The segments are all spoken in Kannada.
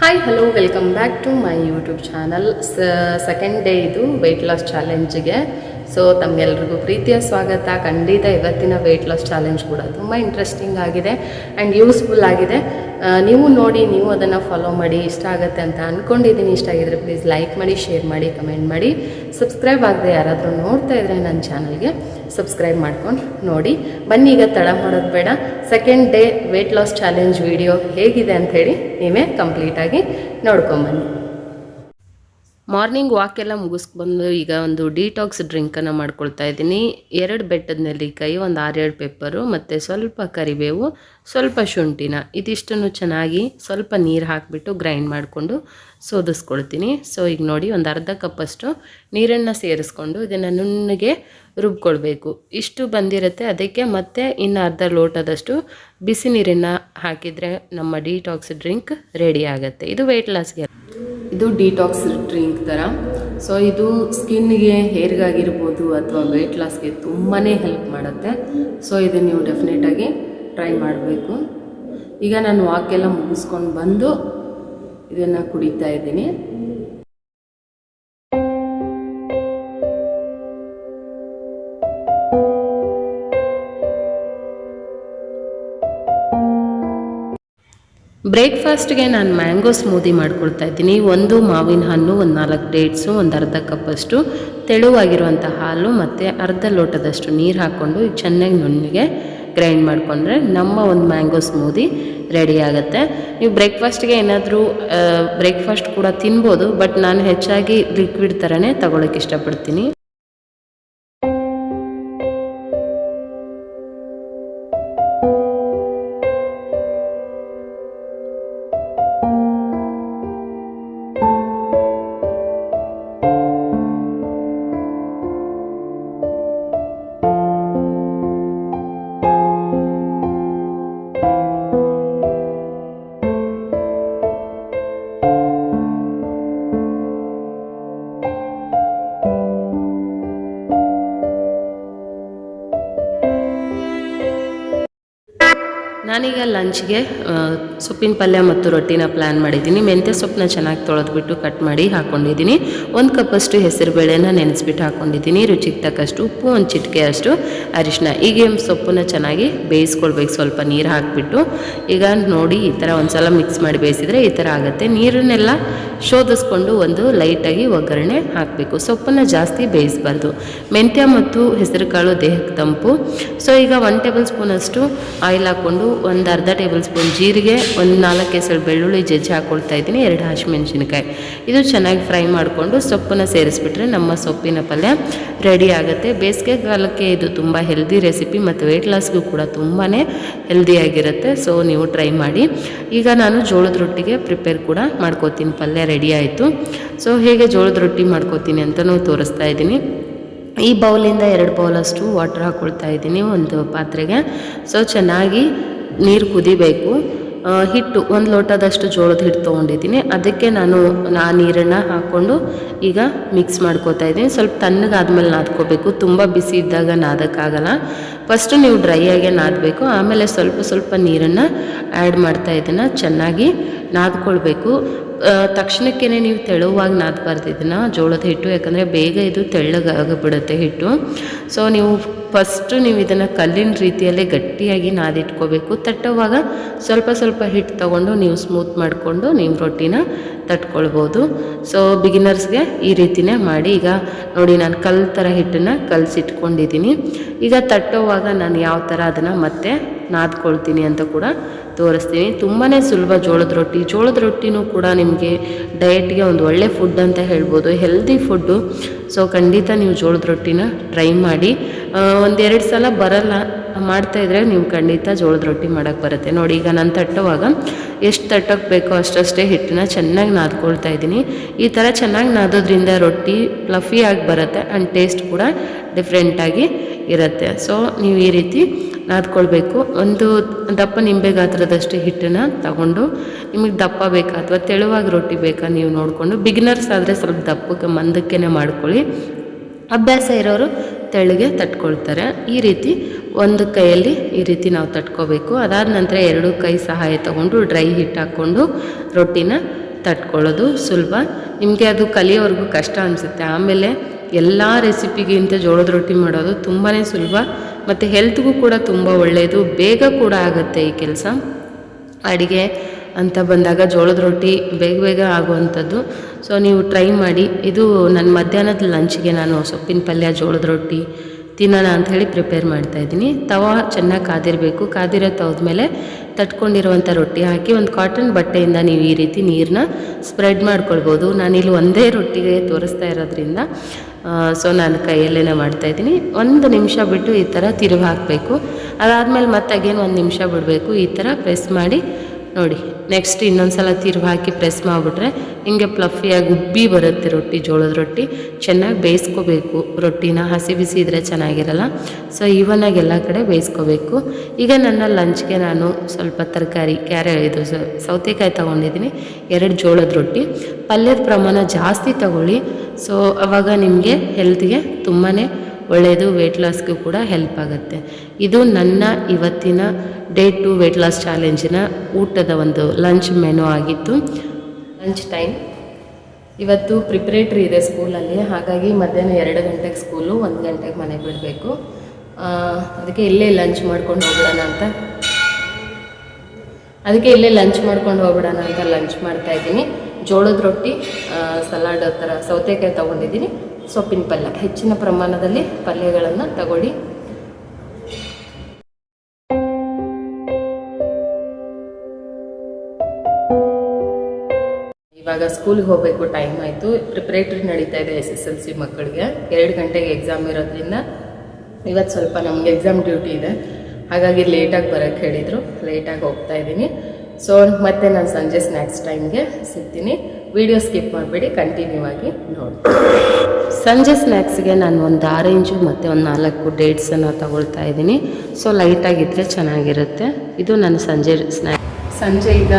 Hi hello welcome back to my YouTube channel second day ಇದು ವೆಯ್ಟ್ ಲಾಸ್ ಚಾಲೆಂಜ್ಗೆ ಸೊ ತಮಗೆಲ್ರಿಗೂ ಪ್ರೀತಿಯ ಸ್ವಾಗತ. ಖಂಡಿತ ಇವತ್ತಿನ ವೆಯ್ಟ್ ಲಾಸ್ ಚಾಲೆಂಜ್ ಕೂಡ ತುಂಬ ಇಂಟ್ರೆಸ್ಟಿಂಗ್ ಆಗಿದೆ ಆ್ಯಂಡ್ ಯೂಸ್ಫುಲ್ ಆಗಿದೆ. ನೀವು ನೋಡಿ, ನೀವು ಅದನ್ನು ಫಾಲೋ ಮಾಡಿ, ಇಷ್ಟ ಆಗುತ್ತೆ ಅಂತ ಅಂದ್ಕೊಂಡಿದ್ದೀನಿ ಇಷ್ಟ ಆಗಿದ್ರೆ ಪ್ಲೀಸ್ ಲೈಕ್ ಮಾಡಿ ಶೇರ್ ಮಾಡಿ ಕಮೆಂಟ್ ಮಾಡಿ. ಸಬ್ಸ್ಕ್ರೈಬ್ ಆಗದೆ ಯಾರಾದರೂ ನೋಡ್ತಾ ಇದ್ರೆ ನನ್ನ ಚಾನಲ್ಗೆ ಸಬ್ಸ್ಕ್ರೈಬ್ ಮಾಡ್ಕೊಂಡು ನೋಡಿ. ಬನ್ನಿ ಈಗ ತಡ ಮಾಡೋದು ಬೇಡ. Second day weight loss challenge video ಹೇಗಿದೆ ಅಂಥೇಳಿ ನೀವೇ ಕಂಪ್ಲೀಟಾಗಿ ನೋಡ್ಕೊಂಬನ್ನಿ ಮಾರ್ನಿಂಗ್ ವಾಕ್ ಎಲ್ಲ ಮುಗಿಸ್ಕೊಂಡು ಈಗ ಒಂದು ಡಿಟಾಕ್ಸ್ ಡ್ರಿಂಕನ್ನು ಮಾಡ್ಕೊಳ್ತಾ ಇದ್ದೀನಿ. ಎರಡು ಬೆಟ್ಟದ ನೆಲ್ಲಿಕಾಯಿ, ಒಂದು ಆರೇಳು ಪೆಪ್ಪರು, ಮತ್ತು ಸ್ವಲ್ಪ ಕರಿಬೇವು, ಸ್ವಲ್ಪ ಶುಂಠಿನ. ಇದಿಷ್ಟನ್ನು ಚೆನ್ನಾಗಿ ಸ್ವಲ್ಪ ನೀರು ಹಾಕಿಬಿಟ್ಟು ಗ್ರೈಂಡ್ ಮಾಡಿಕೊಂಡು ಸೋದಿಸ್ಕೊಳ್ತೀನಿ. ಸೊ ಈಗ ನೋಡಿ ಒಂದು ಅರ್ಧ ಕಪ್ಪಷ್ಟು ನೀರನ್ನು ಸೇರಿಸ್ಕೊಂಡು ಇದನ್ನು ನುಣ್ಣಗೆ ರುಬ್ಕೊಳ್ಬೇಕು. ಇಷ್ಟು ಬಂದಿರುತ್ತೆ. ಅದಕ್ಕೆ ಮತ್ತೆ ಇನ್ನು ಅರ್ಧ ಲೋಟದಷ್ಟು ಬಿಸಿ ನೀರನ್ನು ಹಾಕಿದರೆ ನಮ್ಮ ಡಿಟಾಕ್ಸ್ ಡ್ರಿಂಕ್ ರೆಡಿ ಆಗುತ್ತೆ. ಇದು ವೆಯ್ಟ್ ಲಾಸ್ಗೆ ಇದು ಡಿಟಾಕ್ಸ್ ಡ್ರಿಂಕ್ ಥರ ಸೊ ಇದು ಸ್ಕಿನ್ಗೆ ಹೇರ್ಗಾಗಿರ್ಬೋದು ಅಥವಾ ವೆಯ್ಟ್ ಲಾಸ್ಗೆ ತುಂಬಾ ಹೆಲ್ಪ್ ಮಾಡುತ್ತೆ. ಸೊ ಇದು ನೀವು ಡೆಫಿನೆಟಾಗಿ ಟ್ರೈ ಮಾಡಬೇಕು. ಈಗ ನಾನು ವಾಕೆಲ್ಲ ಮುಗಿಸ್ಕೊಂಡು ಬಂದು ಇದನ್ನು ಕುಡಿತಾ ಇದ್ದೀನಿ. ಬ್ರೇಕ್ಫಾಸ್ಟ್ಗೆ ನಾನು ಮ್ಯಾಂಗೋ ಸ್ಮೂದಿ ಮಾಡ್ಕೊಳ್ತಾ ಇದ್ದೀನಿ. ಒಂದು ಮಾವಿನ ಹಣ್ಣು, ಒಂದು ನಾಲ್ಕು ಡೇಟ್ಸು, ಒಂದು ಅರ್ಧ ಕಪ್ಪಷ್ಟು ತೆಳುವಾಗಿರುವಂಥ ಹಾಲು ಮತ್ತು ಅರ್ಧ ಲೋಟದಷ್ಟು ನೀರು ಹಾಕ್ಕೊಂಡು ಚೆನ್ನಾಗಿ ನುಣ್ಣಗೆ ಗ್ರೈಂಡ್ ಮಾಡಿಕೊಂಡ್ರೆ ನಮ್ಮ ಒಂದು ಮ್ಯಾಂಗೋ ಸ್ಮೂದಿ ರೆಡಿ ಆಗುತ್ತೆ. ನೀವು ಬ್ರೇಕ್ಫಾಸ್ಟ್ಗೆ ಏನಾದರೂ ಬ್ರೇಕ್ಫಾಸ್ಟ್ ಕೂಡ ತಿನ್ಬೋದು, ಬಟ್ ನಾನು ಹೆಚ್ಚಾಗಿ ಲಿಕ್ವಿಡ್ ಥರನೇ ತಗೊಳ್ಳೋಕೆ ಇಷ್ಟಪಡ್ತೀನಿ. ನಾನೀಗ ಲಂಚ್ಗೆ ಸೊಪ್ಪಿನ ಪಲ್ಯ ಮತ್ತು ರೊಟ್ಟಿನ ಪ್ಲ್ಯಾನ್ ಮಾಡಿದ್ದೀನಿ. ಮೆಂತ್ಯ ಸೊಪ್ಪನ್ನ ಚೆನ್ನಾಗಿ ತೊಳೆದ್ಬಿಟ್ಟು ಕಟ್ ಮಾಡಿ ಹಾಕ್ಕೊಂಡಿದ್ದೀನಿ ಒಂದು ಕಪ್ಪಷ್ಟು ಹೆಸರು ಬೇಳೆನ ನೆನೆಸ್ಬಿಟ್ಟು ಹಾಕ್ಕೊಂಡಿದ್ದೀನಿ ರುಚಿಗೆ ತಕ್ಕಷ್ಟು ಉಪ್ಪು, ಒಂದು ಚಿಟಿಕೆ ಅಷ್ಟು ಅರಿಶಿನ ಈಗ ಸೊಪ್ಪನ್ನ ಚೆನ್ನಾಗಿ ಬೇಯಿಸ್ಕೊಳ್ಬೇಕು. ಸ್ವಲ್ಪ ನೀರು ಹಾಕಿಬಿಟ್ಟು. ಈಗ ನೋಡಿ ಈ ಥರ ಒಂದು ಸಲ ಮಿಕ್ಸ್ ಮಾಡಿ ಬೇಯಿಸಿದರೆ ಈ ಥರ ಆಗುತ್ತೆ. ನೀರನ್ನೆಲ್ಲ ಶೋಧಿಸ್ಕೊಂಡು ಒಂದು ಲೈಟಾಗಿ ಒಗ್ಗರಣೆ ಹಾಕಬೇಕು. ಸೊಪ್ಪನ್ನು ಜಾಸ್ತಿ ಬೇಯಿಸ್ಬಾರ್ದು. ಮೆಂತ್ಯ ಮತ್ತು ಹೆಸರುಕಾಳು ದೇಹಕ್ಕೆ ತಂಪು. ಸೊ ಈಗ ಒನ್ ಟೇಬಲ್ ಸ್ಪೂನಷ್ಟು ಆಯಿಲ್ ಹಾಕ್ಕೊಂಡು ಒಂದು ಅರ್ಧ ಟೇಬಲ್ ಸ್ಪೂನ್ ಜೀರಿಗೆ, ಒಂದು ನಾಲ್ಕು ಹೆಸರು ಬೆಳ್ಳುಳ್ಳಿ ಜಜ್ಜಿ ಹಾಕ್ಕೊಳ್ತಾ ಇದ್ದೀನಿ, ಎರಡು ಹಸಿಮೆಣ್ಸಿನ್ಕಾಯಿ. ಇದು ಚೆನ್ನಾಗಿ ಫ್ರೈ ಮಾಡಿಕೊಂಡು ಸೊಪ್ಪನ್ನು ಸೇರಿಸ್ಬಿಟ್ರೆ ನಮ್ಮ ಸೊಪ್ಪಿನ ಪಲ್ಯ ರೆಡಿ ಆಗುತ್ತೆ. ಬೇಸಿಗೆ ಕಾಲಕ್ಕೆ ಇದು ತುಂಬ ಹೆಲ್ದಿ ರೆಸಿಪಿ ಮತ್ತು ವೆಯ್ಟ್ ಲಾಸ್ಗೂ ಕೂಡ ತುಂಬಾ ಹೆಲ್ದಿಯಾಗಿರುತ್ತೆ ಸೊ ನೀವು ಟ್ರೈ ಮಾಡಿ. ಈಗ ನಾನು ಜೋಳದ ರೊಟ್ಟಿಗೆ ಪ್ರಿಪೇರ್ ಕೂಡ ಮಾಡ್ಕೋತೀನಿ, ಪಲ್ಯ ರೆಡಿ ಆಯಿತು. ಸೊ ಹೇಗೆ ಜೋಳದ ರೊಟ್ಟಿ ಮಾಡ್ಕೋತೀನಿ ಅಂತಲೂ ತೋರಿಸ್ತಾ ಇದ್ದೀನಿ. ಈ ಬೌಲಿಂದ ಎರಡು ಬೌಲಷ್ಟು ವಾಟರ್ ಹಾಕ್ಕೊಳ್ತಾ ಇದ್ದೀನಿ ಒಂದು ಪಾತ್ರೆಗೆ. ಸೊ ಚೆನ್ನಾಗಿ ನೀರು ಕುದಿಬೇಕು. ಹಿಟ್ಟು ಒಂದು ಲೋಟದಷ್ಟು ಜೋಳದ ಹಿಟ್ಟು ತೊಗೊಂಡಿದ್ದೀನಿ. ಅದಕ್ಕೆ ನಾನು ಆ ನೀರನ್ನು ಹಾಕ್ಕೊಂಡು ಈಗ ಮಿಕ್ಸ್ ಮಾಡ್ಕೋತಾ ಇದ್ದೀನಿ. ಸ್ವಲ್ಪ ತಣ್ಣಗಾದ್ಮೇಲೆ ನಾದ್ಕೋಬೇಕು. ತುಂಬ ಬಿಸಿ ಇದ್ದಾಗ ನಾದಕ್ಕಾಗಲ್ಲ. ಫಸ್ಟು ನೀವು ಡ್ರೈ ಆಗೇ ನಾದಬೇಕು. ಆಮೇಲೆ ಸ್ವಲ್ಪ ಸ್ವಲ್ಪ ನೀರನ್ನು ಆ್ಯಡ್ ಮಾಡ್ತಾ ಇದನ್ನು ಚೆನ್ನಾಗಿ ನಾದ್ಕೊಳ್ಬೇಕು. ತಕ್ಷಣಕ್ಕೇ ನೀವು ತೆಳುವಾಗಿ ನಾದಬಾರ್ದು ಇದನ್ನು, ಜೋಳದ ಹಿಟ್ಟು, ಯಾಕಂದರೆ ಬೇಗ ಇದು ತೆಳ್ಳಗಾಗಿಬಿಡುತ್ತೆ ಹಿಟ್ಟು. ಸೊ ನೀವು ಫಸ್ಟು ನೀವು ಇದನ್ನು ಕಲ್ಲಿನ ರೀತಿಯಲ್ಲೇ ಗಟ್ಟಿಯಾಗಿ ನಾದಿಟ್ಕೋಬೇಕು. ತಟ್ಟುವಾಗ ಸ್ವಲ್ಪ ಸ್ವಲ್ಪ ಹಿಟ್ಟು ತಗೊಂಡು ನೀವು ಸ್ಮೂತ್ ಮಾಡಿಕೊಂಡು ನಿಮ್ಮ ರೊಟ್ಟಿನ ತಟ್ಕೊಳ್ಬೋದು. ಸೊ ಬಿಗಿನರ್ಸ್ಗೆ ಈ ರೀತಿನೇ ಮಾಡಿ. ಈಗ ನೋಡಿ, ನಾನು ಕಲ್ಲು ಥರ ಹಿಟ್ಟನ್ನು ಕಲಸಿಟ್ಕೊಂಡಿದ್ದೀನಿ ಈಗ ತಟ್ಟೋವಾಗ ನಾನು ಯಾವ ಥರ ಅದನ್ನು ಮತ್ತೆ ನಾದ್ಕೊಳ್ತೀನಿ ಅಂತ ಕೂಡ ತೋರಿಸ್ತೀನಿ ತುಂಬಾ ಸುಲಭ ಜೋಳದ ರೊಟ್ಟಿ. ಜೋಳದ ರೊಟ್ಟಿನೂ ಕೂಡ ನಿಮಗೆ ಡಯಟ್ಗೆ ಒಂದು ಒಳ್ಳೆ ಫುಡ್ ಅಂತ ಹೇಳ್ಬೋದು. ಹೆಲ್ದಿ ಫುಡ್ಡು ಸೊ ಖಂಡಿತ ನೀವು ಜೋಳದ ರೊಟ್ಟಿನ ಟ್ರೈ ಮಾಡಿ. ಒಂದೆರಡು ಸಲ ಬರಲ್ಲ, ಮಾಡ್ತಾ ಇದ್ರೆ ನೀವು ಖಂಡಿತ ಜೋಳದ ರೊಟ್ಟಿ ಮಾಡೋಕ್ಕೆ ಬರುತ್ತೆ. ನೋಡಿ, ಈಗ ನಾನು ತಟ್ಟುವಾಗ ಎಷ್ಟು ತಟ್ಟಕ್ಕೆ ಬೇಕೋ ಅಷ್ಟಷ್ಟೇ ಹಿಟ್ಟನ್ನ ಚೆನ್ನಾಗಿ ನಾದ್ಕೊಳ್ತಾ ಇದ್ದೀನಿ. ಈ ಥರ ಚೆನ್ನಾಗಿ ನಾದೋದ್ರಿಂದ ರೊಟ್ಟಿ ಫ್ಲಫಿಯಾಗಿ ಬರುತ್ತೆ ಆ್ಯಂಡ್ ಟೇಸ್ಟ್ ಕೂಡ ಡಿಫ್ರೆಂಟಾಗಿ ಇರುತ್ತೆ. ಸೊ ನೀವು ಈ ರೀತಿ ನಾದ್ಕೊಳ್ಬೇಕು. ಒಂದು ದಪ್ಪ ನಿಂಬೆ ಗಾತ್ರದಷ್ಟು ಹಿಟ್ಟನ್ನು ತಗೊಂಡು ನಿಮಗೆ ದಪ್ಪ ಬೇಕಾ ಅಥವಾ ತೆಳುವಾಗಿ ರೊಟ್ಟಿ ಬೇಕಾ ನೀವು ನೋಡಿಕೊಂಡು ಬಿಗಿನರ್ಸ್ ಆದರೆ ಸ್ವಲ್ಪ ದಪ್ಪಕ್ಕೆ ಮಂದಕ್ಕೆ ಮಾಡ್ಕೊಳ್ಳಿ. ಅಭ್ಯಾಸ ಇರೋರು ತೆಳ್ಳಗೆ ತಟ್ಕೊಳ್ತಾರೆ. ಈ ರೀತಿ ಒಂದು ಕೈಯಲ್ಲಿ ಈ ರೀತಿ ನಾವು ತಟ್ಕೋಬೇಕು. ಅದಾದ ನಂತರ ಎರಡು ಕೈ ಸಹಾಯ ತಗೊಂಡು ಡ್ರೈ ಹಿಟ್ಟು ಹಾಕ್ಕೊಂಡು ರೊಟ್ಟಿನ ತಟ್ಕೊಳ್ಳೋದು ಸುಲಭ. ನಿಮಗೆ ಅದು ಕಲಿಯೋವರೆಗೂ ಕಷ್ಟ ಅನಿಸುತ್ತೆ. ಆಮೇಲೆ ಎಲ್ಲ ರೆಸಿಪಿಗಿಂತ ಜೋಳದ ರೊಟ್ಟಿ ಮಾಡೋದು ತುಂಬಾ ಸುಲಭ. ಮತ್ತು ಹೆಲ್ತ್ಗೂ ಕೂಡ ತುಂಬ ಒಳ್ಳೆಯದು ಬೇಗ ಕೂಡ ಆಗುತ್ತೆ ಈ ಕೆಲಸ. ಅಡುಗೆ ಅಂತ ಬಂದಾಗ ಜೋಳದ ರೊಟ್ಟಿ ಬೇಗ ಬೇಗ ಆಗುವಂಥದ್ದು. ಸೊ ನೀವು ಟ್ರೈ ಮಾಡಿ. ಇದು ನನ್ನ ಮಧ್ಯಾಹ್ನದ ಲಂಚ್ಗೆ ನಾನು ಸೊಪ್ಪಿನ ಪಲ್ಯ, ಜೋಳದ ರೊಟ್ಟಿ ತಿನ್ನೋಣ ಅಂತ ಹೇಳಿ ಪ್ರಿಪೇರ್ ಮಾಡ್ತಾ ಇದ್ದೀನಿ. ತವ ಚೆನ್ನಾಗಿ ಕಾದಿರಬೇಕು. ಕಾದಿರೋ ತವದ ಮೇಲೆ ತಟ್ಕೊಂಡಿರುವಂಥ ರೊಟ್ಟಿ ಹಾಕಿ ಒಂದು ಕಾಟನ್ ಬಟ್ಟೆಯಿಂದ ನೀವು ಈ ರೀತಿ ನೀರನ್ನ ಸ್ಪ್ರೆಡ್ ಮಾಡ್ಕೊಳ್ಬೋದು. ನಾನಿಲ್ಲಿ ಒಂದೇ ರೊಟ್ಟಿಗೆ ತೋರಿಸ್ತಾ ಇರೋದ್ರಿಂದ. ಸೊ ನಾನು ಕೈಯಲ್ಲೇ ಮಾಡ್ತಾಯಿದ್ದೀನಿ ಒಂದು ನಿಮಿಷ ಬಿಟ್ಟು ಈ ಥರ ತಿರುವು ಹಾಕಬೇಕು ಅದಾದಮೇಲೆ ಮತ್ತೆ ಅಗೇನು ಒಂದು ನಿಮಿಷ ಬಿಡಬೇಕು. ಈ ಥರ ಪ್ರೆಸ್ ಮಾಡಿ ನೋಡಿ ನೆಕ್ಸ್ಟ್ ಇನ್ನೊಂದು ಸಲ ತಿರುವು ಹಾಕಿ ಪ್ರೆಸ್ ಮಾಡಿಬಿಟ್ರೆ ಹಿಂಗೆ ಪ್ಲಫಿಯಾಗಿ ಉಬ್ಬಿ ಬರುತ್ತೆ ರೊಟ್ಟಿ, ಜೋಳದ ರೊಟ್ಟಿ. ಚೆನ್ನಾಗಿ ಬೇಯಿಸ್ಕೋಬೇಕು. ರೊಟ್ಟಿನ ಹಸಿ ಬಿಸಿ ಇದ್ದರೆ ಚೆನ್ನಾಗಿರಲ್ಲ. ಸೊ ಈವನಾಗಿ ಎಲ್ಲ ಕಡೆ ಬೇಯಿಸ್ಕೋಬೇಕು. ಈಗ ನನ್ನ ಲಂಚ್ಗೆ ನಾನು ಸ್ವಲ್ಪ ತರಕಾರಿ ಕ್ಯಾರೆ ಇದು ಸೌತೆಕಾಯಿ ತೊಗೊಂಡಿದ್ದೀನಿ. ಎರಡು ಜೋಳದ ರೊಟ್ಟಿ. ಪಲ್ಯದ ಪ್ರಮಾಣ ಜಾಸ್ತಿ ತಗೊಳ್ಳಿ. ಸೊ ಅವಾಗ ನಿಮಗೆ ಹೆಲ್ತ್ಗೆ ತುಂಬಾ ಒಳ್ಳೆಯದು ವೆಯ್ಟ್ ಲಾಸ್ಗೂ ಕೂಡ ಹೆಲ್ಪ್ ಆಗುತ್ತೆ. ಇದು ನನ್ನ ಇವತ್ತಿನ ಡೇ ಟು ವೆಯ್ಟ್ ಲಾಸ್ ಚಾಲೆಂಜಿನ ಊಟದ ಒಂದು ಲಂಚ್ ಮೆನು ಆಗಿತ್ತು ಲಂಚ್ ಟೈಮ್ ಇವತ್ತು ಪ್ರಿಪ್ರೇಟ್ರಿ ಇದೆ ಸ್ಕೂಲಲ್ಲಿ, ಹಾಗಾಗಿ ಮಧ್ಯಾಹ್ನ ಎರಡು ಗಂಟೆಗೆ ಸ್ಕೂಲು, ಒಂದು ಗಂಟೆಗೆ ಮನೆಗೆ ಬಿಡಬೇಕು. ಅದಕ್ಕೆ ಇಲ್ಲೇ ಲಂಚ್ ಮಾಡ್ಕೊಂಡು ಹೋಗ್ಬಿಡೋಣ ಅಂತ. ಅದಕ್ಕೆ ಇಲ್ಲೇ ಲಂಚ್ ಮಾಡ್ಕೊಂಡು ಹೋಗ್ಬಿಡೋಣ ಅಂತ ಲಂಚ್ ಮಾಡ್ತಾ ಇದ್ದೀನಿ. ಜೋಳದ ರೊಟ್ಟಿ ಸಲಾಡ್ ಥರ, ಸೌತೆಕಾಯಿ ತೊಗೊಂಡಿದ್ದೀನಿ. ಸೊಪ್ಪಿನ ಪಲ್ಯ, ಹೆಚ್ಚಿನ ಪ್ರಮಾಣದಲ್ಲಿ ಪಲ್ಯಗಳನ್ನು ತಗೊಳ್ಳಿ. ಇವಾಗ ಸ್ಕೂಲ್ಗೆ ಹೋಗಬೇಕು ಟೈಮ್ ಆಯಿತು. ಪ್ರಿಪ್ರೇಟ್ರಿ ನಡೀತಾ ಇದೆ ಎಸ್ ಎಸ್ ಎಲ್ ಸಿ ಮಕ್ಕಳಿಗೆ. ಎರಡು ಗಂಟೆಗೆ ಎಕ್ಸಾಮ್ ಇರೋದ್ರಿಂದ ಇವತ್ತು ಸ್ವಲ್ಪ ನಮಗೆ ಎಕ್ಸಾಮ್ ಡ್ಯೂಟಿ ಇದೆ. ಹಾಗಾಗಿ ಲೇಟಾಗಿ ಬರೋಕ್ಕೆ ಹೇಳಿದರು. ಲೇಟಾಗಿ ಹೋಗ್ತಾ ಇದ್ದೀನಿ. ಸೊ ಮತ್ತೆ ನಾನು ಸಂಜೆ ಸ್ನ್ಯಾಕ್ಸ್ ಟೈಮ್ಗೆ ಸಿಗ್ತೀನಿ. ವಿಡಿಯೋ ಸ್ಕಿಪ್ ಮಾಡಬೇಡಿ ಕಂಟಿನ್ಯೂ ಆಗಿ ನೋಡಿ. ಸಂಜೆ ಸ್ನ್ಯಾಕ್ಸ್ಗೆ ನಾನು ಒಂದು ಆರೆಂಜು ಮತ್ತು ಒಂದು ನಾಲ್ಕು ಡೇಟ್ಸನ್ನು ತಗೊಳ್ತಾ ಇದ್ದೀನಿ. ಸೊ ಲೈಟಾಗಿದ್ದರೆ ಚೆನ್ನಾಗಿರುತ್ತೆ. ಇದು ನನ್ನ ಸಂಜೆ ಸ್ನ್ಯಾಕ್ ಸಂಜೆ ಈಗ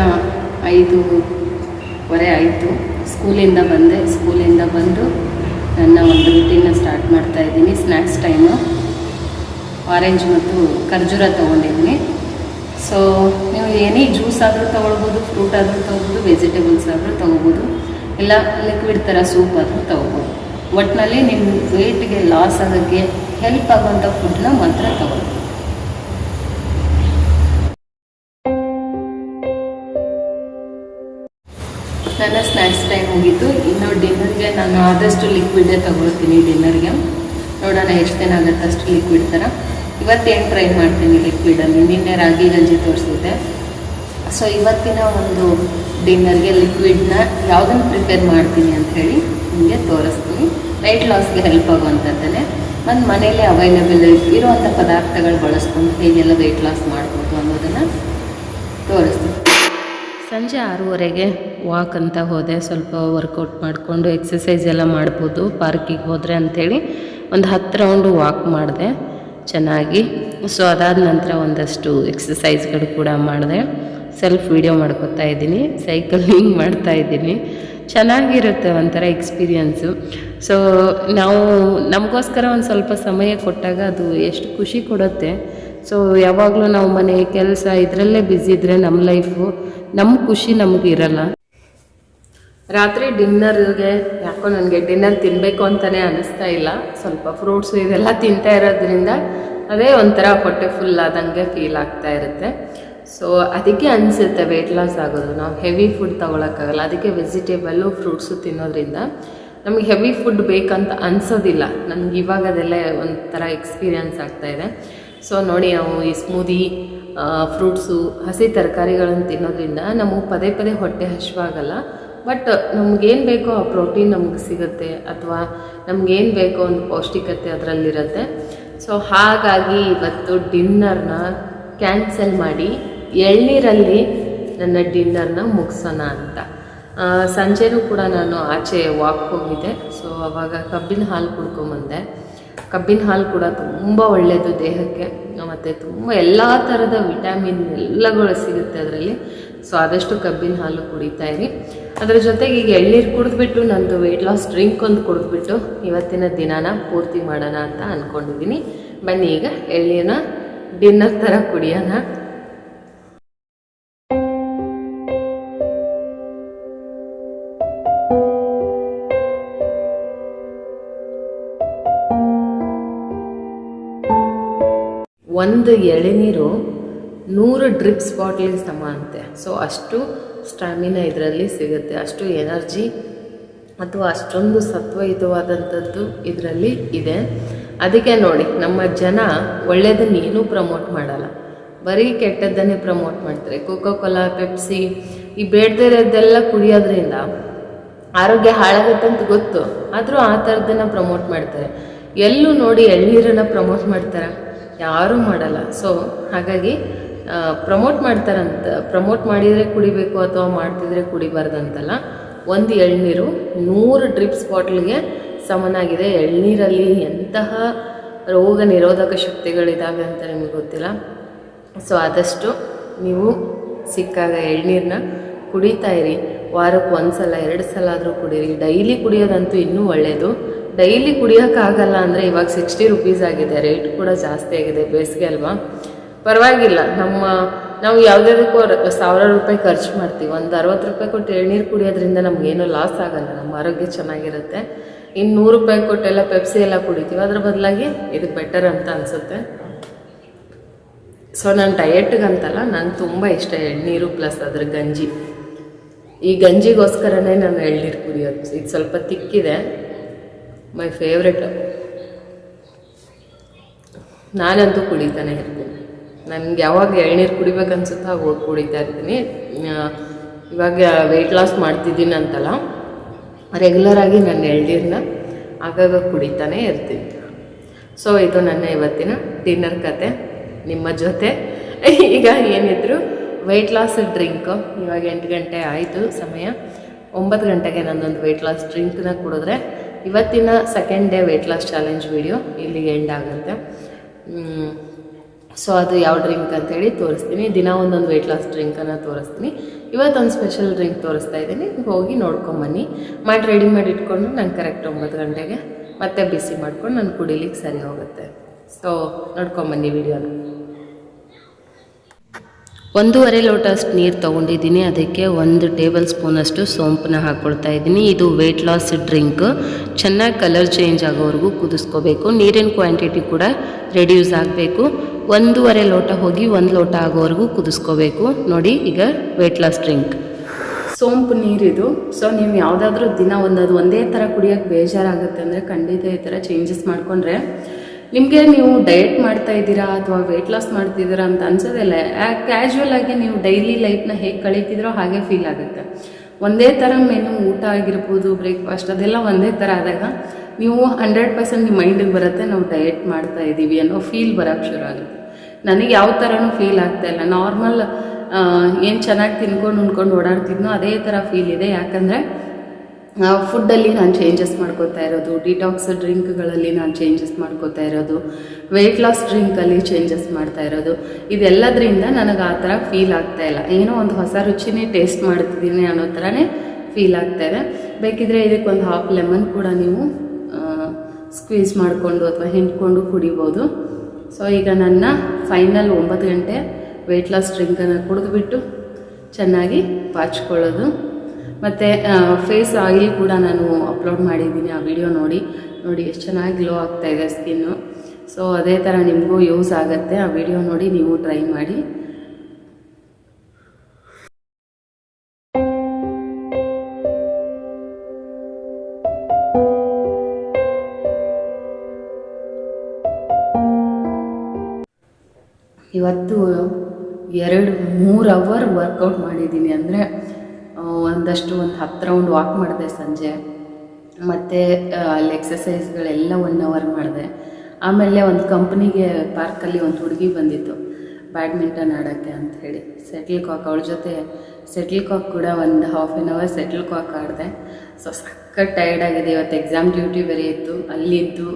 ಐದೂವರೆ ಆಯಿತು. ಸ್ಕೂಲಿಂದ ಬಂದೆ. ಸ್ಕೂಲಿಂದ ಬಂದು ನನ್ನ ಒಂದು ರೂಟೀನ ಸ್ಟಾರ್ಟ್ ಮಾಡ್ತಾ ಇದ್ದೀನಿ. ಸ್ನ್ಯಾಕ್ಸ್ ಟೈಮು ಆರೆಂಜ್ ಮತ್ತು ಖರ್ಜೂರ ತೊಗೊಂಡಿದ್ದೀನಿ. ಸೊ ನೀವು ಏನೇ ಜ್ಯೂಸ್ ಆದರೂ ತೊಗೊಳ್ಬೋದು ಫ್ರೂಟ್ ಆದರೂ ತೊಗೋಬೋದು ವೆಜಿಟೇಬಲ್ಸ್ ಆದರೂ ತೊಗೋಬೋದು ಇಲ್ಲ ಲಿಕ್ವಿಡ್ ಥರ ಸೂಪ್ ಆದರೂ ತೊಗೋಬೋದು ಒಟ್ಟಿನಲ್ಲಿ ನಿಮ್ಮ ವೆಯ್ಟ್ಗೆ ಲಾಸ್ ಆಗೋಕ್ಕೆ ಹೆಲ್ಪ್ ಆಗುವಂಥ ಫುಡ್ನ ಮಾತ್ರ ತೊಗೊಳ್ಬೋದು. ನನ್ನ ಸ್ನ್ಯಾಕ್ಸ್ ಟೈಮ್ ಹೋಗಿತ್ತು ಇನ್ನು ಡಿನ್ನರ್ಗೆ ನಾನು ಆದಷ್ಟು ಲಿಕ್ವಿಡೇ ತಗೊಳ್ತೀನಿ ಡಿನ್ನರ್ಗೆ ನೋಡೋಣ ಎಷ್ಟು ದಿನ ಆಗುತ್ತೆ ಅಷ್ಟು ಲಿಕ್ವಿಡ್ ಥರ ಇವತ್ತೇನು ಟ್ರೈ ಮಾಡ್ತೀನಿ ಲಿಕ್ವಿಡಲ್ಲಿ ನಿನ್ನೆ ರಾಗಿ ಗಂಜಿ ತೋರಿಸಿದ್ದೆ. ಸೊ ಇವತ್ತಿನ ಒಂದು ಡಿನ್ನರ್ಗೆ ಲಿಕ್ವಿಡ್ನ ಯಾವುದನ್ನು ಪ್ರಿಪೇರ್ ಮಾಡ್ತೀನಿ ಅಂತ ಹೇಳಿ ನಿಮಗೆ ತೋರಿಸ್ತೀನಿ. ವೆಯ್ಟ್ ಲಾಸ್ಗೆ ಹೆಲ್ಪ್ ಆಗುವಂಥದ್ದನ್ನೇ. ನನ್ನ ಮನೇಲಿ ಅವೈಲೇಬಲ್ ಇರುವಂಥ ಪದಾರ್ಥಗಳು ಬಳಸ್ಕೊಂಡು ಹೇಗೆಲ್ಲ ವೆಯ್ಟ್ ಲಾಸ್ ಮಾಡ್ಬೋದು ಅನ್ನೋದನ್ನು ತೋರಿಸ್ತೀನಿ. ಸಂಜೆ ಆರೂವರೆಗೆ ವಾಕ್ ಅಂತ ಹೋದೆ. ಸ್ವಲ್ಪ ವರ್ಕೌಟ್ ಮಾಡಿಕೊಂಡು ಎಕ್ಸಸೈಸ್ ಎಲ್ಲ ಮಾಡ್ಬೋದು. ಪಾರ್ಕಿಗೆ ಹೋದರೆ ಅಂಥೇಳಿ ಒಂದು ಹತ್ತು ರೌಂಡು ವಾಕ್ ಮಾಡಿದೆ. ಚೆನ್ನಾಗಿ. ಸೊ ಅದಾದ ನಂತರ ಒಂದಷ್ಟು ಎಕ್ಸಸೈಸ್ಗಳು ಕೂಡ ಮಾಡಿದೆ. ಸೆಲ್ಫ್ ವಿಡಿಯೋ ಮಾಡ್ಕೊತಾ ಇದ್ದೀನಿ ಸೈಕಲಿಂಗ್ ಮಾಡ್ತಾ ಇದ್ದೀನಿ. ಚೆನ್ನಾಗಿರುತ್ತೆ ಒಂಥರ ಎಕ್ಸ್ಪೀರಿಯನ್ಸು ಸೊ ನಾವು, ನಮಗೋಸ್ಕರ ಒಂದು ಸ್ವಲ್ಪ ಸಮಯ ಕೊಟ್ಟಾಗ ಅದು ಎಷ್ಟು ಖುಷಿ ಕೊಡುತ್ತೆ. ಸೊ ಯಾವಾಗಲೂ ನಾವು ಮನೆ ಕೆಲಸ ಇದರಲ್ಲೇ ಬ್ಯುಸಿ ಇದ್ದರೆ ನಮ್ಮ ಲೈಫು ನಮ್ಮ ಖುಷಿ ನಮಗಿರಲ್ಲ ರಾತ್ರಿ ಡಿನ್ನರ್ಗೆ ಯಾಕೋ ನನಗೆ ಡಿನ್ನರ್ ತಿನ್ನಬೇಕು ಅಂತಲೇ ಅನ್ನಿಸ್ತಾ ಇಲ್ಲ. ಸ್ವಲ್ಪ ಫ್ರೂಟ್ಸು ಇದೆಲ್ಲ ತಿಂತಾ ಇರೋದ್ರಿಂದ ಅದೇ ಒಂಥರ ಹೊಟ್ಟೆ ಫುಲ್ ಆದಂಗೆ ಫೀಲ್ ಆಗ್ತಾ ಇರುತ್ತೆ. ಸೊ ಅದಕ್ಕೆ ಅನಿಸುತ್ತೆ ವೆಯ್ಟ್ ಲಾಸ್ ಆಗೋದು. ನಾವು ಹೆವಿ ಫುಡ್ ತೊಗೊಳಕ್ಕಾಗಲ್ಲ. ಅದಕ್ಕೆ ವೆಜಿಟೇಬಲ್ಲು ಫ್ರೂಟ್ಸು ತಿನ್ನೋದ್ರಿಂದ ನಮಗೆ ಹೆವಿ ಫುಡ್ ಬೇಕಂತ ಅನಿಸೋದಿಲ್ಲ. ನನಗೆ ಇವಾಗ ಅದೆಲ್ಲ ಒಂಥರ ಎಕ್ಸ್ಪೀರಿಯನ್ಸ್ ಆಗ್ತಾ ಇದೆ. ಸೊ ನೋಡಿ ನಾವು ಈ ಸ್ಮೂದಿ ಫ್ರೂಟ್ಸು ಹಸಿ ತರಕಾರಿಗಳನ್ನು ತಿನ್ನೋದ್ರಿಂದ ನಮಗೆ ಪದೇ ಪದೇ ಹೊಟ್ಟೆ ಹಸಿವಾಗಲ್ಲ ಬಟ್ ನಮಗೇನು ಬೇಕೋ ಆ ಪ್ರೋಟೀನ್ ನಮ್ಗೆ ಸಿಗುತ್ತೆ ಅಥವಾ ನಮಗೇನು ಬೇಕೋ ಒಂದು ಪೌಷ್ಟಿಕತೆ ಅದರಲ್ಲಿರುತ್ತೆ. ಸೊ ಹಾಗಾಗಿ ಇವತ್ತು ಡಿನ್ನರ್ನ ಕ್ಯಾನ್ಸಲ್ ಮಾಡಿ ಎಳ್ನೀರಲ್ಲಿ ನನ್ನ ಡಿನ್ನರ್ನ ಮುಗಿಸೋಣ ಅಂತ. ಸಂಜೆನೂ ಕೂಡ ನಾನು ಆಚೆ ವಾಕ್ ಹೋಗಿದ್ದೆ. ಸೊ ಅವಾಗ ಕಬ್ಬಿನ ಹಾಲು ಕುಡ್ಕೊಂಬಂದೆ. ಕಬ್ಬಿನ ಹಾಲು ಕೂಡ ತುಂಬ ಒಳ್ಳೆಯದು ದೇಹಕ್ಕೆ. ಮತ್ತು ತುಂಬ ಎಲ್ಲ ಥರದ ವಿಟಮಿನ್ ಎಲ್ಲಗಳು ಸಿಗುತ್ತೆ ಅದರಲ್ಲಿ. ಸೊ ಆದಷ್ಟು ಕಬ್ಬಿನ ಹಾಲು ಕುಡಿತಾ ಇರಿ. ಅದರ ಜೊತೆಗೆ ಈಗ ಎಳ್ನೀರು ಕುಡಿದ್ಬಿಟ್ಟು ನಂದು ವೆಯ್ಟ್ ಲಾಸ್ ಡ್ರಿಂಕ್ ಒಂದು ಕುಡಿದ್ಬಿಟ್ಟು ಇವತ್ತಿನ ದಿನಾನ ಪೂರ್ತಿ ಮಾಡೋಣ ಅಂತ ಅಂದ್ಕೊಂಡಿದ್ದೀನಿ ಬನ್ನಿ ಈಗ ಎಳ್ನೀರನ್ನ ಡಿನ್ನರ್ ಥರ ಕುಡಿಯೋಣ. ಒಂದು ಎಳೆನೀರು ನೂರು ಡ್ರಿಪ್ಸ್ ಬಾಟ್ಲಿಗೆ ಸಮ ಅಂತೆ. ಸೊ ಅಷ್ಟು ಸ್ಟ್ಯಾಮಿನಾ ಇದರಲ್ಲಿ ಸಿಗುತ್ತೆ, ಅಷ್ಟು ಎನರ್ಜಿ ಅಥವಾ ಅಷ್ಟೊಂದು ಸತ್ವಯುತವಾದಂಥದ್ದು ಇದರಲ್ಲಿ ಇದೆ. ಅದಕ್ಕೆ ನೋಡಿ, ನಮ್ಮ ಜನ ಒಳ್ಳೆಯದನ್ನ ಏನೂ ಪ್ರಮೋಟ್ ಮಾಡಲ್ಲ. ಬರೀ ಕೆಟ್ಟದ್ದನ್ನೇ ಪ್ರಮೋಟ್ ಮಾಡ್ತಾರೆ. ಕೋಕೋ ಕೋಲಾ ಪೆಪ್ಸಿ ಈ ಬೇಡದೇ ಇರೋದೆಲ್ಲ ಕುಡಿಯೋದ್ರಿಂದ ಆರೋಗ್ಯ ಹಾಳಾಗುತ್ತೆ ಅಂತ ಗೊತ್ತು. ಆದರೂ ಆ ಥರದ್ದನ್ನು ಪ್ರಮೋಟ್ ಮಾಡ್ತಾರೆ. ಎಲ್ಲೂ ನೋಡಿ ಎಳ್ನೀರನ್ನು ಪ್ರಮೋಟ್ ಮಾಡ್ತಾರೆ? ಯಾರೂ ಮಾಡಲ್ಲ. ಸೊ ಹಾಗಾಗಿ ಪ್ರಮೋಟ್ ಮಾಡ್ತಾರಂತ. ಪ್ರಮೋಟ್ ಮಾಡಿದರೆ ಕುಡಿಬೇಕು ಅಥವಾ ಮಾಡ್ತಿದ್ರೆ ಕುಡಿಬಾರ್ದಂತಲ್ಲ. ಒಂದು ಎಳ್ನೀರು, ನೂರು ಡ್ರಿಪ್ಸ್ ಬಾಟ್ಲಿಗೆ ಸಮನಾಗಿದೆ. ಎಳ್ನೀರಲ್ಲಿ ಎಂತಹ ರೋಗ ನಿರೋಧಕ ಶಕ್ತಿಗಳಿದ್ದಾವೆ ಅಂತ ನಿಮಗೆ ಗೊತ್ತಿಲ್ಲ. ಸೊ ಆದಷ್ಟು ನೀವು ಸಿಕ್ಕಾಗ ಎಳ್ನೀರನ್ನ ಕುಡಿತಾ ಇರಿ. ವಾರಕ್ಕೆ ಒಂದು ಸಲ ಎರಡು ಸಲ ಆದರೂ ಕುಡೀರಿ. ಡೈಲಿ ಕುಡಿಯೋದಂತೂ ಇನ್ನೂ ಒಳ್ಳೆಯದು ಡೈಲಿ ಕುಡಿಯೋಕ್ಕಾಗಲ್ಲ ಅಂದರೆ ಇವಾಗ ಸಿಕ್ಸ್ಟಿ ರುಪೀಸ್ ಆಗಿದೆ. ರೇಟ್ ಕೂಡ ಜಾಸ್ತಿ ಆಗಿದೆ. ಬೇಸಿಗೆ ಅಲ್ವಾ? ಪರವಾಗಿಲ್ಲ. ನಮ್ಮ, ನಾವು ಯಾವುದ್ಯಾವುದಕ್ಕೂ ಸಾವಿರ ರೂಪಾಯಿ ಖರ್ಚು ಮಾಡ್ತೀವಿ. ಒಂದು ಅರವತ್ತು ರೂಪಾಯಿ ಕೊಟ್ಟು ಎಳ್ನೀರು ಕುಡಿಯೋದ್ರಿಂದ ನಮಗೇನು ಲಾಸ್ ಆಗಲ್ಲ. ನಮ್ಮ ಆರೋಗ್ಯ ಚೆನ್ನಾಗಿರುತ್ತೆ. ಇನ್ನು ನೂರು ರೂಪಾಯಿ ಕೊಟ್ಟೆಲ್ಲ ಪೆಪ್ಸಿ ಎಲ್ಲ ಕುಡಿತೀವಿ. ಅದ್ರ ಬದಲಾಗಿ ಇದು ಬೆಟರ್ ಅಂತ ಅನಿಸುತ್ತೆ. ಸೊ ನಾನು ಡಯೆಟ್ಗಂತಲ್ಲ ನಂಗೆ ತುಂಬ ಇಷ್ಟ ಎಳ್ನೀರು ಪ್ಲಸ್ ಅದ್ರ ಗಂಜಿ. ಈ ಗಂಜಿಗೋಸ್ಕರನೇ ನಾನು ಎಳ್ನೀರು ಕುಡಿಯೋದು. ಇದು ಸ್ವಲ್ಪ ತಿಕ್ಕಿದೆ. ಮೈ ಫೇವ್ರೆಟ್ ನಾನಂತೂ ಕುಡಿತಾನೆ. ಇರ್ತೀನಿ ನನಗೆ ಯಾವಾಗ ಎಳ್ನೀರು ಅನ್ಸುತ್ತೋ ಹೋಗಿ ಕುಡಿತಾ ಇರ್ತೀನಿ. ಇವಾಗ ವೆಯ್ಟ್ ಲಾಸ್ ಮಾಡ್ತಿದ್ದೀನಿ ಅಂತಲ್ಲ ರೆಗ್ಯುಲರಾಗಿ ನಾನು ಎಳ್ನೀರನ್ನ ಆಗಾಗ ಕುಡಿತಾನೆ ಇರ್ತೀನಿ. ಸೊ ಇದು ನನ್ನ ಇವತ್ತಿನ ಡಿನ್ನರ್ ಕತೆ, ನಿಮ್ಮ ಜೊತೆ. ಈಗ ಏನಿದ್ರು ವೆಯ್ಟ್ ಲಾಸ್ ಡ್ರಿಂಕ್ ಇವಾಗ ಎಂಟು ಗಂಟೆ ಆಯಿತು ಸಮಯ. ಒಂಬತ್ತು ಗಂಟೆಗೆ ನನ್ನೊಂದು ವೆಯ್ಟ್ ಲಾಸ್ ಡ್ರಿಂಕ್ನ ಕುಡಿದ್ರೆ, ಇವತ್ತಿನ second day weight loss challenge video ಇಲ್ಲಿಗೆ ಎಂಡ್ ಆಗುತ್ತೆ. ಸೊ ಅದು ಯಾವ ಡ್ರಿಂಕ್ ಅಂತೇಳಿ ತೋರಿಸ್ತೀನಿ. ದಿನ ಒಂದೊಂದು ವೆಯ್ಟ್ ಲಾಸ್ ಡ್ರಿಂಕನ್ನು ತೋರಿಸ್ತೀನಿ. ಇವತ್ತೊಂದು ಸ್ಪೆಷಲ್ ಡ್ರಿಂಕ್ ತೋರಿಸ್ತಾ ಇದ್ದೀನಿ. ಹೋಗಿ ನೋಡ್ಕೊಂಬನ್ನಿ. ಮಾಡಿ ರೆಡಿ ಮಾಡಿ ಇಟ್ಕೊಂಡು ನಾನು ಕರೆಕ್ಟ್ ಒಂಬತ್ತು ಗಂಟೆಗೆ ಮತ್ತೆ ಬಿಸಿ ಮಾಡ್ಕೊಂಡು ನಾನು ಕುಡಿಲಿಕ್ಕೆ ಸರಿ ಹೋಗುತ್ತೆ. ಸೊ ನೋಡ್ಕೊಂಬನ್ನಿ ವಿಡಿಯೋನ ಒಂದೂವರೆ ಲೋಟ ಅಷ್ಟು ನೀರು ತೊಗೊಂಡಿದ್ದೀನಿ. ಅದಕ್ಕೆ ಒಂದು ಟೇಬಲ್ ಸ್ಪೂನಷ್ಟು ಸೋಂಪನ್ನ ಹಾಕ್ಕೊಳ್ತಾ ಇದ್ದೀನಿ. ಇದು ವೆಯ್ಟ್ ಲಾಸ್ ಡ್ರಿಂಕ್ ಚೆನ್ನಾಗಿ ಕಲರ್ ಚೇಂಜ್ ಆಗೋವರೆಗೂ ಕುದಿಸ್ಕೋಬೇಕು. ನೀರಿನ ಕ್ವಾಂಟಿಟಿ ಕೂಡ ರೆಡ್ಯೂಸ್ ಆಗಬೇಕು. ಒಂದೂವರೆ ಲೋಟ ಹೋಗಿ ಒಂದು ಲೋಟ ಆಗೋವರೆಗೂ ಕುದಿಸ್ಕೋಬೇಕು. ನೋಡಿ, ಈಗ ವೆಯ್ಟ್ ಲಾಸ್ ಡ್ರಿಂಕ್ ಸೋಂಪು ನೀರಿದು ಸೊ ನೀವು ಯಾವುದಾದ್ರೂ ದಿನ ಒಂದದು ಒಂದೇ ಥರ ಕುಡಿಯೋಕ್ಕೆ ಬೇಜಾರಾಗುತ್ತೆ ಅಂದರೆ ಖಂಡಿತ ಈ ಥರ ಚೇಂಜಸ್ ಮಾಡಿಕೊಂಡ್ರೆ ನಿಮಗೆ ನೀವು ಡಯಟ್ ಮಾಡ್ತಾ ಇದ್ದೀರಾ ಅಥವಾ ವೆಯ್ಟ್ ಲಾಸ್ ಮಾಡ್ತಿದ್ದೀರಾ ಅಂತ ಅನ್ಸೋದಿಲ್ಲ ಕ್ಯಾಶುವಲ್ ಆಗಿ ನೀವು ಡೈಲಿ ಲೈಫ್ನ ಹೇಗೆ ಕಳೀತಿದ್ರೋ ಹಾಗೆ ಫೀಲ್ ಆಗುತ್ತೆ. ಒಂದೇ ಥರ ಮೆನು ಊಟ ಆಗಿರ್ಬೋದು ಬ್ರೇಕ್ಫಾಸ್ಟ್ ಅದೆಲ್ಲ ಒಂದೇ ಥರ ಆದಾಗ ನೀವು ಹಂಡ್ರೆಡ್ ಪರ್ಸೆಂಟ್ ನಿಮ್ಮ ಮೈಂಡಿಗೆ ಬರುತ್ತೆ, ನಾವು ಡಯಟ್ ಮಾಡ್ತಾ ಇದ್ದೀವಿ ಅನ್ನೋ ಫೀಲ್ ಬರೋಕ್ಕೆ ಶುರು ಆಗುತ್ತೆ. ನನಗೆ ಯಾವ ಥರನೂ ಫೀಲ್ ಆಗ್ತಾ ಇಲ್ಲ. ನಾರ್ಮಲ್ ಏನು ಚೆನ್ನಾಗಿ ತಿನ್ಕೊಂಡು ಉಣ್ಕೊಂಡು ಓಡಾಡ್ತಿದ್ನೋ ಅದೇ ಥರ ಫೀಲ್ ಇದೆ. ಯಾಕಂದರೆ ಫುಡ್ಡಲ್ಲಿ ನಾನು ಚೇಂಜಸ್ ಮಾಡ್ಕೋತಾ ಇರೋದು ಡಿಟಾಕ್ಸ್ ಡ್ರಿಂಕ್ಗಳಲ್ಲಿ ನಾನು ಚೇಂಜಸ್ ಮಾಡ್ಕೋತಾ ಇರೋದು ವೆಯ್ಟ್ ಲಾಸ್ ಡ್ರಿಂಕಲ್ಲಿ ಚೇಂಜಸ್ ಮಾಡ್ತಾ ಇರೋದು, ಇದೆಲ್ಲದರಿಂದ ನನಗೆ ಆ ಥರ ಫೀಲ್ ಆಗ್ತಾ ಇಲ್ಲ. ಏನೋ ಒಂದು ಹೊಸ ರುಚಿನೇ ಟೇಸ್ಟ್ ಮಾಡ್ತಿದ್ದೀನಿ ಅನ್ನೋ ಥರನೇ ಫೀಲ್ ಆಗ್ತಾ ಇದೆ. ಬೇಕಿದ್ರೆ ಇದಕ್ಕೊಂದು ಹಾಫ್ ಲೆಮನ್ ಕೂಡ ನೀವು ಸ್ಕ್ವೀಸ್ ಮಾಡಿಕೊಂಡು ಅಥವಾ ಹಿಂಡ್ಕೊಂಡು ಕುಡಿಬೋದು. ಸೊ ಈಗ ನನ್ನ ಫೈನಲ್ ಒಂಬತ್ತು ಗಂಟೆ ವೆಯ್ಟ್ ಲಾಸ್ ಡ್ರಿಂಕನ್ನು ಕುಡಿದ್ಬಿಟ್ಟು ಚೆನ್ನಾಗಿ ಬಾಚ್ಕೊಳ್ಳೋದು ಮತ್ತು ಫೇಸ್ ಆಯಿಲ್ ಕೂಡ ನಾನು ಅಪ್ಲೋಡ್ ಮಾಡಿದ್ದೀನಿ ಆ ವಿಡಿಯೋ ನೋಡಿ. ನೋಡಿ ಎಷ್ಟು ಚೆನ್ನಾಗಿ ಗ್ಲೋ ಆಗ್ತಾ ಇದೆ ಸ್ಕಿನ್ನು ಸೊ ಅದೇ ಥರ ನಿಮಗೂ ಯೂಸ್ ಆಗುತ್ತೆ. ಆ ವಿಡಿಯೋ ನೋಡಿ ನೀವು ಟ್ರೈ ಮಾಡಿ. ಇವತ್ತು ಎರಡು ಮೂರು ಅವರ್ ವರ್ಕೌಟ್ ಮಾಡಿದ್ದೀನಿ. ಅಂದರೆ ಒಂದಷ್ಟು ಒಂದು ಹತ್ತು ರೌಂಡ್ ವಾಕ್ ಮಾಡಿದೆ ಸಂಜೆ. ಮತ್ತು ಅಲ್ಲಿ ಎಕ್ಸಸೈಸ್ಗಳೆಲ್ಲ ಒನ್ ಅವರ್ ಮಾಡಿದೆ. ಆಮೇಲೆ ಒಂದು ಕಂಪ್ನಿಗೆ ಪಾರ್ಕಲ್ಲಿ ಒಂದು ಹುಡುಗಿ ಬಂದಿತ್ತು. ಬ್ಯಾಡ್ಮಿಂಟನ್ ಆಡೋಕ್ಕೆ ಅಂತ ಹೇಳಿ. ಸೆಟ್ಲ್ ಕಾಕ್ ಅವಳ ಜೊತೆ ಸೆಟ್ಲ್ ಕಾಕ್ ಕೂಡ ಒಂದು half an hour shuttlecock ಆಡಿದೆ. ಸೊ ಸಖತ್ ಟಯರ್ಡ್ ಆಗಿದೆ ಇವತ್ತು ಎಕ್ಸಾಮ್ ಡ್ಯೂಟಿ ಬೇರೆ ಇತ್ತು. ಅಲ್ಲಿದ್ದು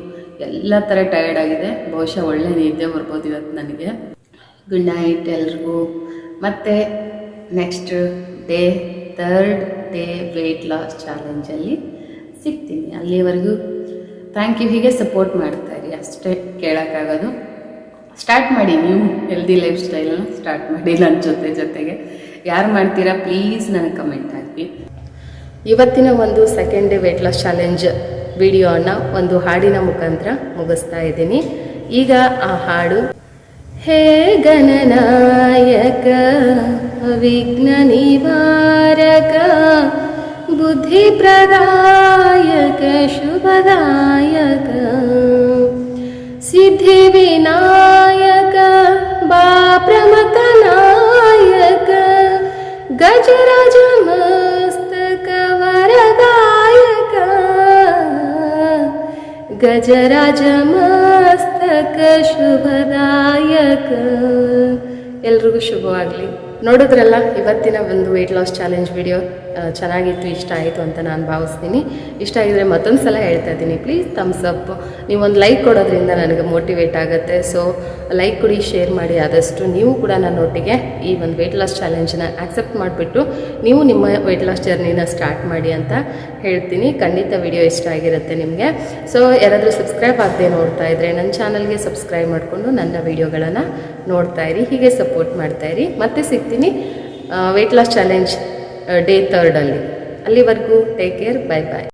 ಎಲ್ಲ ಥರ ಟಯರ್ಡ್ ಆಗಿದೆ ಬಹುಶಃ ಒಳ್ಳೆ ನಿದ್ದೆ ಬರ್ಬೋದು ಇವತ್ತು ನನಗೆ. ಗುಡ್ ನೈಟ್ ಎಲ್ರಿಗೂ. ಮತ್ತು next day third day weight loss ಚಾಲೆಂಜಲ್ಲಿ ಸಿಗ್ತೀನಿ. ಅಲ್ಲಿವರೆಗೂ ಥ್ಯಾಂಕ್ ಯು ಹೀಗೆ ಸಪೋರ್ಟ್ ಇರಿ. ಅಷ್ಟೇ ಕೇಳೋಕ್ಕಾಗೋದು. ಸ್ಟಾರ್ಟ್ ಮಾಡಿ ನೀವು ಹೆಲ್ದಿ ಲೈಫ್ ಸ್ಟೈಲನ್ನ ಸ್ಟಾರ್ಟ್ ಮಾಡಿ ನನ್ನ ಜೊತೆ ಜೊತೆಗೆ. ಯಾರು ಮಾಡ್ತೀರಾ? ಪ್ಲೀಸ್ ನನಗೆ ಕಮೆಂಟ್ ಹಾಕಿ. ಇವತ್ತಿನ ಒಂದು second day weight loss challenge ವಿಡಿಯೋನ ಒಂದು ಹಾಡಿನ ಮುಖಾಂತರ ಮುಗಿಸ್ತಾ ಇದ್ದೀನಿ. ಈಗ ಆ ಹಾಡು हे गणनायक विघ्ननिवारक बुद्धिप्रदायक शुभदायक सिद्धिविनायक बाप्रमतनायक प्रमतनायक गजराज वरदायक गजराज ವರದಾಯಕ ಶುಭದಾಯಕ. ಎಲ್ರಿಗೂ ಶುಭವಾಗಲಿ. ನೋಡಿದ್ರಲ್ಲ ಇವತ್ತಿನ ಒಂದು ವೆಯ್ಟ್ ಲಾಸ್ ಚಾಲೆಂಜ್ ವಿಡಿಯೋ ಚೆನ್ನಾಗಿತ್ತು, ಇಷ್ಟ ಆಯಿತು ಅಂತ ನಾನು ಭಾವಿಸ್ತೀನಿ. ಇಷ್ಟ ಆಗಿದ್ರೆ ಮತ್ತೊಂದು ಸಲ ಹೇಳ್ತಾ ಇದ್ದೀನಿ. ಪ್ಲೀಸ್ ಥಮ್ಸ್ ಅಪ್ ನೀವೊಂದು ಲೈಕ್ ಕೊಡೋದ್ರಿಂದ ನನಗೆ ಮೋಟಿವೇಟ್ ಆಗುತ್ತೆ. ಸೊ ಲೈಕ್ ಕೊಡಿ ಶೇರ್ ಮಾಡಿ. ಆದಷ್ಟು ನೀವು ಕೂಡ ನನ್ನೊಟ್ಟಿಗೆ ಈ ಒಂದು ವೆಯ್ಟ್ ಲಾಸ್ ಚಾಲೆಂಜನ್ನ ಆಕ್ಸೆಪ್ಟ್ ಮಾಡಿಬಿಟ್ಟು ನೀವು ನಿಮ್ಮ ವೆಯ್ಟ್ ಲಾಸ್ ಜರ್ನಿನ ಸ್ಟಾರ್ಟ್ ಮಾಡಿ ಅಂತ ಹೇಳ್ತೀನಿ. ಖಂಡಿತ ವಿಡಿಯೋ ಇಷ್ಟ ಆಗಿರುತ್ತೆ ನಿಮಗೆ. ಸೊ ಯಾರಾದರೂ ಸಬ್ಸ್ಕ್ರೈಬ್ ಆಗದೆ ನೋಡ್ತಾ ಇದ್ದರೆ ನನ್ನ ಚಾನಲ್ಗೆ ಸಬ್ಸ್ಕ್ರೈಬ್ ಮಾಡಿಕೊಂಡು ನನ್ನ ವಿಡಿಯೋಗಳನ್ನು ನೋಡ್ತಾ ಇರಿ. ಹೀಗೆ ಸಪೋರ್ಟ್ ಮಾಡ್ತಾ ಇರಿ. ಮತ್ತೆ ಸಿಗ್ತೀನಿ. ವೆಯ್ಟ್ ಲಾಸ್ ಚಾಲೆಂಜ್ ಡೇ ತರ್ಡಲ್ಲಿ ಅಲ್ಲಿವರೆಗೂ ಟೇಕ್ ಕೇರ್ ಬೈ ಬಾಯ್